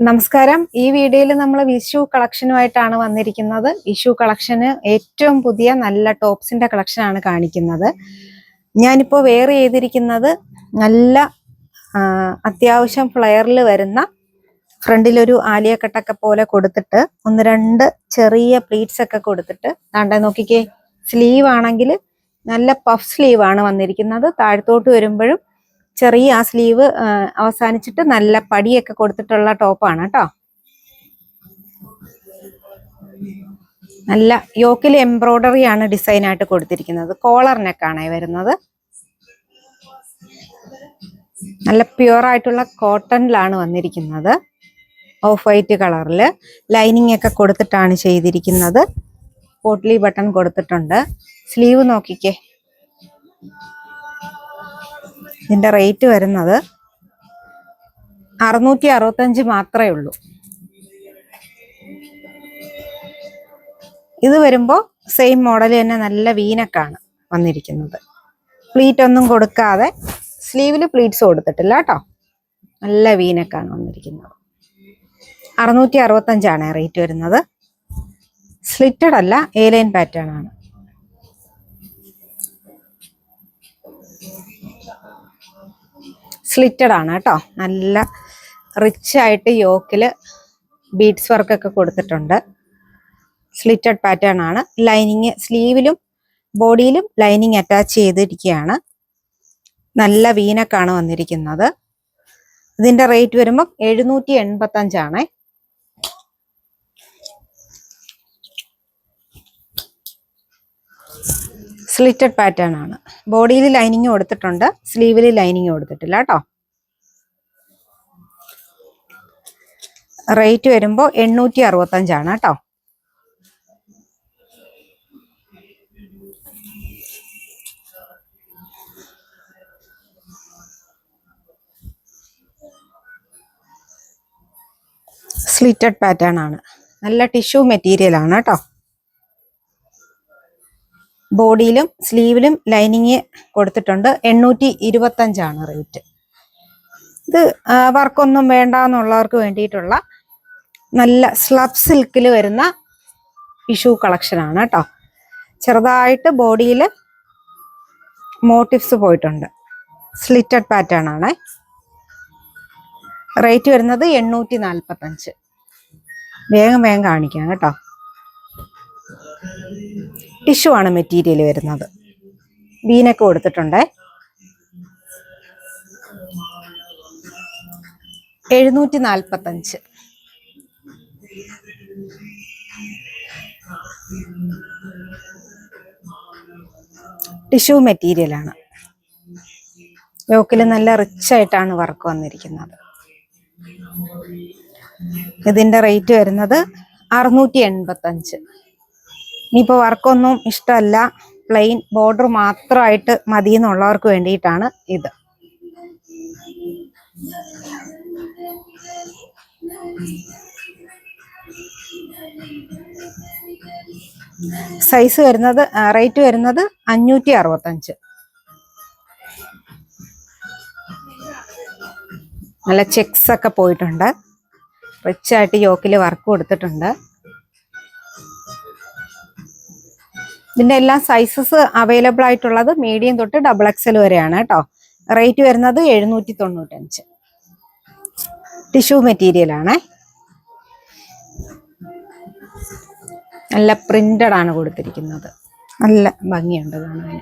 നമസ്കാരം. ഈ വീഡിയോയിൽ നമ്മൾ വിഷു കളക്ഷനുമായിട്ടാണ് വന്നിരിക്കുന്നത്. വിഷു കളക്ഷന് ഏറ്റവും പുതിയ നല്ല ടോപ്സിന്റെ കളക്ഷനാണ് കാണിക്കുന്നത്. ഞാനിപ്പോൾ വെയർ ചെയ്തിരിക്കുന്നത് നല്ല അത്യാവശ്യം ഫ്ലെയറിൽ വരുന്ന ഫ്രണ്ടിലൊരു ആലിയക്കെട്ടൊക്കെ പോലെ കൊടുത്തിട്ട് ഒന്ന് രണ്ട് ചെറിയ പ്ലീറ്റ്സ് ഒക്കെ കൊടുത്തിട്ട് താണ്ടെ നോക്കിക്കേ സ്ലീവ് ആണെങ്കിൽ നല്ല പഫ് സ്ലീവ് ആണ് വന്നിരിക്കുന്നത്. താഴത്തോട്ട് വരുമ്പോഴും ചെറിയ ആ സ്ലീവ് അവസാനിച്ചിട്ട് നല്ല പടിയൊക്കെ കൊടുത്തിട്ടുള്ള ടോപ്പാണ് കേട്ടോ. നല്ല യോക്കിൽ എംബ്രോയ്ഡറി ആണ് ഡിസൈൻ ആയിട്ട് കൊടുത്തിരിക്കുന്നത്. കോളർ വരുന്നത്. നല്ല പ്യുവർ ആയിട്ടുള്ള കോട്ടണിലാണ് വന്നിരിക്കുന്നത്. ഓഫ് വൈറ്റ് കളറിൽ ലൈനിങ് ഒക്കെ കൊടുത്തിട്ടാണ് ചെയ്തിരിക്കുന്നത്. പോട്ട്ലി ബട്ടൺ കൊടുത്തിട്ടുണ്ട്. സ്ലീവ് നോക്കിക്കേ. ഇതിന്റെ റേറ്റ് വരുന്നത് അറുന്നൂറ്റി അറുപത്തഞ്ച് മാത്രമേ ഉള്ളൂ. ഇത് വരുമ്പോൾ സെയിം മോഡൽ തന്നെ നല്ല വീനക്കാണ് വന്നിരിക്കുന്നത്. പ്ലീറ്റ് ഒന്നും കൊടുക്കാതെ സ്ലീവിൽ പ്ലീറ്റ്സ് കൊടുത്തിട്ടില്ല കേട്ടോ. നല്ല വീനക്കാണ് വന്നിരിക്കുന്നത്. അറുന്നൂറ്റി അറുപത്തഞ്ചാണ് റേറ്റ് വരുന്നത്. സ്ലിറ്റഡ് അല്ല ഏലൈൻ ലൈൻ പാറ്റേൺ ആണ്. സ്ലിറ്റഡ് ആണ് കേട്ടോ. നല്ല റിച്ച് ആയിട്ട് യോക്കിൽ ബീഡ്സ് വർക്കൊക്കെ കൊടുത്തിട്ടുണ്ട്. സ്ലിറ്റഡ് പാറ്റേൺ ആണ്. ലൈനിങ് സ്ലീവിലും ബോഡിയിലും ലൈനിങ് അറ്റാച്ച് ചെയ്തിരിക്കുകയാണ്. നല്ല വീനക്കാണ് വന്നിരിക്കുന്നത്. ഇതിന്റെ റേറ്റ് വരുമ്പോൾ എഴുന്നൂറ്റി എൺപത്തി സ്ലിറ്റഡ് പാറ്റേൺ ആണ്. ബോഡിയിൽ ലൈനിങ് കൊടുത്തിട്ടുണ്ട്. സ്ലീവിൽ ലൈനിങ് കൊടുത്തിട്ടില്ല കേട്ടോ. റേറ്റ് വരുമ്പോൾ എണ്ണൂറ്റി അറുപത്തഞ്ചാണ് കേട്ടോ. സ്ലിറ്റഡ് പാറ്റേൺ ആണ്. നല്ല ടിഷ്യൂ മെറ്റീരിയൽ ആണ് കേട്ടോ. ബോഡിയിലും സ്ലീവിലും ലൈനിങ് കൊടുത്തിട്ടുണ്ട്. എണ്ണൂറ്റി ഇരുപത്തഞ്ചാണ് റേറ്റ്. ഇത് വർക്കൊന്നും വേണ്ട എന്നുള്ളവർക്ക് വേണ്ടിയിട്ടുള്ള നല്ല സ്ലബ് സിൽക്കിൽ വരുന്ന ഇഷ്യൂ കളക്ഷനാണ് കേട്ടോ. ചെറുതായിട്ട് ബോഡിയിൽ മോട്ടിവ്സ് പോയിട്ടുണ്ട്. സ്ലിറ്റഡ് പാറ്റേൺ ആണ്. റേറ്റ് വരുന്നത് എണ്ണൂറ്റി നാൽപ്പത്തഞ്ച് വേഗം വേഗം കാണിക്കാം കേട്ടോ. ടിഷ്യൂ ആണ് മെറ്റീരിയൽ വരുന്നത്. ബീനൊക്കെ കൊടുത്തിട്ടുണ്ട്. എഴുന്നൂറ്റി നാൽപ്പത്തഞ്ച് ടിഷ്യൂ മെറ്റീരിയലാണ് യോക്കിൽ നല്ല റിച്ച് ആയിട്ടാണ് വർക്ക് വന്നിരിക്കുന്നത്. ഇതിന്റെ റേറ്റ് വരുന്നത് അറുന്നൂറ്റി എൺപത്തഞ്ച് ഇനിയിപ്പോൾ വർക്കൊന്നും ഇഷ്ടമല്ല. പ്ലെയിൻ ബോർഡർ മാത്രമായിട്ട് മതി എന്നുള്ളവർക്ക് വേണ്ടിയിട്ടാണ് ഇത്. സൈസ് വരുന്നത് റേറ്റ് വരുന്നത് അഞ്ഞൂറ്റി അറുപത്തഞ്ച് നല്ല ചെക്സ് ഒക്കെ പോയിട്ടുണ്ട്. റിച്ചായിട്ട് യോക്കിൽ വർക്ക് കൊടുത്തിട്ടുണ്ട്. ഇതിന്റെ എല്ലാ സൈസസ് അവൈലബിൾ ആയിട്ടുള്ളത് മീഡിയം തൊട്ട് ഡബിൾ എക്സൽ വരെയാണ് കേട്ടോ റേറ്റ് വരുന്നത് എഴുന്നൂറ്റി തൊണ്ണൂറ്റഞ്ച് ടിഷ്യൂ മെറ്റീരിയൽ ആണ്. നല്ല പ്രിന്റഡ് ആണ് കൊടുത്തിരിക്കുന്നത്. നല്ല ഭംഗിയുണ്ട് കാണാൻ.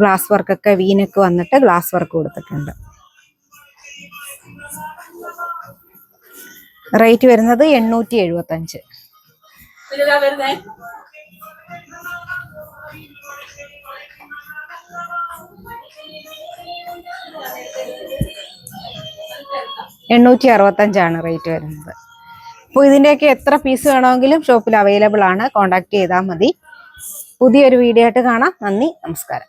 ഗ്ലാസ് വർക്കൊക്കെ വീനൊക്കെ വന്നിട്ട് ഗ്ലാസ് വർക്ക് കൊടുത്തിട്ടുണ്ട്. റേറ്റ് വരുന്നത് എണ്ണൂറ്റി എഴുപത്തഞ്ച് എണ്ണൂറ്റി അറുപത്തഞ്ചാണ് റേറ്റ് വരുന്നത്. അപ്പോൾ ഇതിന്റെയൊക്കെ എത്ര പീസ് വേണമെങ്കിലും ഷോപ്പിൽ അവൈലബിൾ ആണ്. കോൺടാക്ട് ചെയ്താൽ മതി. പുതിയൊരു വീഡിയോ ആയിട്ട് കാണാം. നന്ദി നമസ്കാരം.